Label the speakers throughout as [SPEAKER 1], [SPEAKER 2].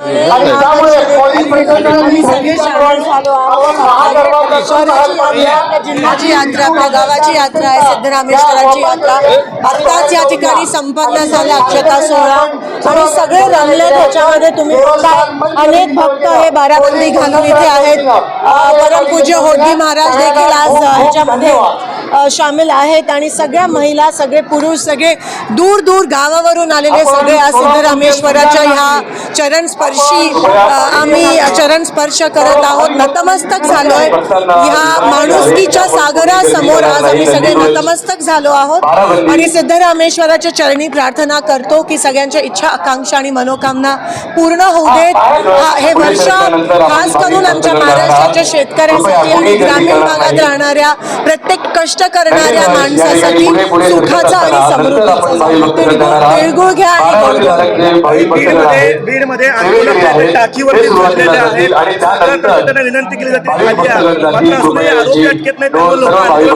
[SPEAKER 1] आणि त्यामुळे
[SPEAKER 2] जिल्ह्याची यात्रा गावाची यात्रा आहे सिद्धरामेश्वराची यात्रा आत्ताच या ठिकाणी संपन्न झाला अक्षता सोहळा. आणि सगळे रमले त्याच्यामध्ये तुम्ही अनेक भक्त हे बाराबंदी घालून इथे आहेत. परमपूज्य होडगी महाराज देखील आज ह्याच्यामध्ये सामील आहेत आणि सगळ्या महिला सगळे पुरुष सगळे दूर दूर गावावरून आलेले सगळे आज सिद्धरामेश्वराच्या ह्या चरण स्पर्शी आम्ही चरण स्पर्श करत आहोत. नतमस्तक झालोय. ह्या माणुसकीच्या सागरासमोर आज आम्ही सगळे नतमस्तक झालो आहोत. आणि सिद्धरामेश्वराच्या चरणी प्रार्थना करतो की सगळ्यांच्या इच्छा आकांक्षा आणि मनोकामना पूर्ण होऊ देत. हा- वर्ष खास करून आमच्या महाराष्ट्राच्या शेतकऱ्यांसाठी आणि ग्रामीण भागात राहणाऱ्या प्रत्येक कष्ट करणाऱ्या माणसासाठी सुखाचा आणि समृद्धीचा तिळगुळ घ्या आणि.
[SPEAKER 3] बीडमध्ये आहे, आहेत
[SPEAKER 1] आणि त्यानंतर
[SPEAKER 3] त्यांना विनंती केली जाते.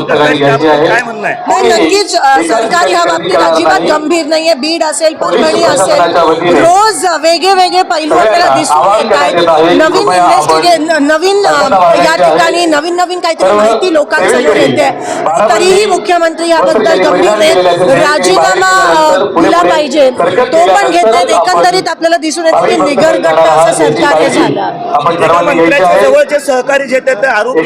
[SPEAKER 3] काय म्हणणं आहे?
[SPEAKER 2] नाही नक्कीच सरकार ह्या बाबतीत अजिबात गंभीर नाहीये. बीड असेल परभणी असेल. रोज वेगळे वेगळे पैलू आपल्याला दिसून येत आहेत. नवीन इन्व्हेस्टिगे नवीन या ठिकाणी नवीन नवीन काहीतरी माहिती लोकांसमोर येते. तरीही मुख्यमंत्री याबद्दल गंभीर आहेत राजीनामा दिला पाहिजे. तो पण घेत नाहीत एकंदरीत आपल्याला दिसून येतं की निगरगट्ट असं सरकार हे झालं.
[SPEAKER 3] जवळचे सहकारी जे ते आरोप.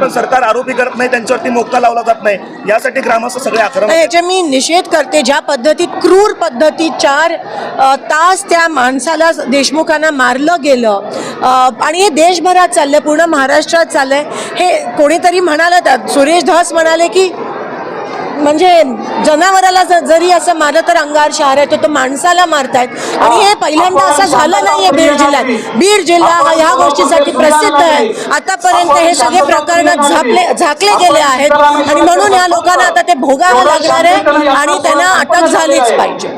[SPEAKER 3] पण सरकार आरोपी करत नाही त्यांच्यावरती मोक्का लावला जात नाही. यासाठी ग्रामस्थ सगळे आक्रमक
[SPEAKER 2] नाही, याचे मी निषेध करते ज्या पद्धतीत क्रूर पद्धतीत चार तास त्या माणसाला देशमुखांना मारलं गेलं. आणि हे देशभरात चाललंय पूर्ण महाराष्ट्रात चाललंय. हे कोणीतरी म्हणालं त्यात सुरेश धस म्हणाले की म्हणजे जनावराला जरी असं मारलं तर अंगार शहर आहे तर तो माणसाला मारतायत. आणि हे पहिल्यांदा असं झालं नाहीये बीड जिल्ह्यात. बीड जिल्हा हा ह्या गोष्टीसाठी प्रसिद्ध आहे. आतापर्यंत हे सगळे प्रकरण झापले झाकले गेले आहेत. आणि म्हणून या लोकांना आता ते भोगावं लागणार आहे आणि त्यांना अटक झालीच पाहिजे.